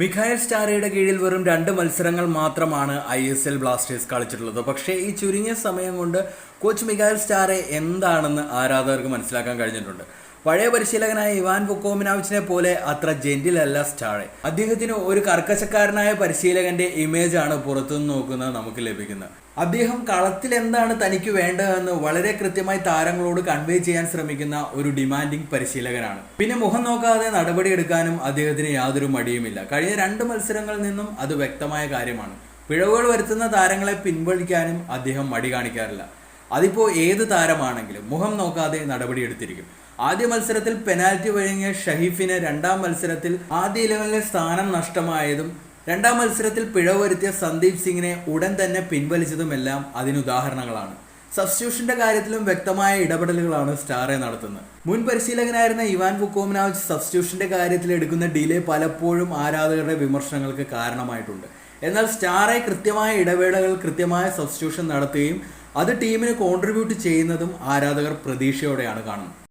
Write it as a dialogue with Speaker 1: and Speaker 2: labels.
Speaker 1: മിഖായൽ സ്റ്റാരയുടെ കീഴിൽ വെറും രണ്ട് മത്സരങ്ങൾ മാത്രമാണ് ഐ എസ് എൽ ബ്ലാസ്റ്റേഴ്സ് കളിച്ചിട്ടുള്ളത്. പക്ഷേ ഈ ചുരുങ്ങിയ സമയം കൊണ്ട് കോച്ച് മിഖായൽ സ്റ്റാറെ എന്താണെന്ന് ആരാധകർക്ക് മനസ്സിലാക്കാൻ കഴിഞ്ഞിട്ടുണ്ട്. പഴയ പരിശീലകനായ ഇവാൻ ബുക്കോമിനാവിച്ചിനെ പോലെ അത്ര ജെന്റിൽ അല്ല സ്റ്റാറെ അദ്ദേഹത്തിന് ഒരു കർക്കശക്കാരനായ പരിശീലകന്റെ ഇമേജ് ആണ് പുറത്തുനിന്ന് നോക്കുന്നത് നമുക്ക് ലഭിക്കുന്നത്. അദ്ദേഹം കളത്തിൽ എന്താണ് തനിക്ക് വേണ്ടതെന്ന് വളരെ കൃത്യമായി താരങ്ങളോട് കൺവേ ചെയ്യാൻ ശ്രമിക്കുന്ന ഒരു ഡിമാൻഡിങ് പരിശീലകനാണ്. പിന്നെ മുഖം നോക്കാതെ നടപടിയെടുക്കാനും അദ്ദേഹത്തിന് യാതൊരു മടിയുമില്ല. കഴിഞ്ഞ രണ്ട് മത്സരങ്ങളിൽ നിന്നും അത് വ്യക്തമായ കാര്യമാണ്. പിഴവുകൾ വരുത്തുന്ന താരങ്ങളെ പിൻവലിക്കാനും അദ്ദേഹം മടി കാണിക്കാറില്ല. അതിപ്പോ ഏത് താരമാണെങ്കിലും മുഖം നോക്കാതെ നടപടിയെടുത്തിരിക്കും ആദ്യ മത്സരത്തിൽ പെനാൽറ്റി വഴങ്ങിയ ഷഹീഫിന് രണ്ടാം മത്സരത്തിൽ ആദ്യ ഇലവനിലെ സ്ഥാനം നഷ്ടമായതും രണ്ടാം മത്സരത്തിൽ പിഴവ് വരുത്തിയ സന്ദീപ് സിംഗിനെ ഉടൻ തന്നെ പിൻവലിച്ചതുമെല്ലാം അതിനുദാഹരണങ്ങളാണ് സബ്സ്റ്റിറ്റ്യൂഷന്റെ കാര്യത്തിലും വ്യക്തമായ ഇടപെടലുകളാണ് സ്റ്റാറെ നടത്തുന്നത്. മുൻ പരിശീലകനായിരുന്ന ഇവാൻ ഫുക്കോമിനാവ് സബ്സ്റ്റിറ്റ്യൂഷന്റെ കാര്യത്തിൽ എടുക്കുന്ന ഡിലേ പലപ്പോഴും ആരാധകരുടെ വിമർശനങ്ങൾക്ക് കാരണമായിട്ടുണ്ട്. എന്നാൽ സ്റ്റാറെ കൃത്യമായ ഇടവേളകൾ കൃത്യമായ സബ്സ്റ്റിറ്റ്യൂഷൻ നടത്തുകയും അത് ടീമിന് കോൺട്രിബ്യൂട്ട് ചെയ്യുന്നതും ആരാധകർ പ്രതീക്ഷയോടെയാണ് കാണുന്നത്.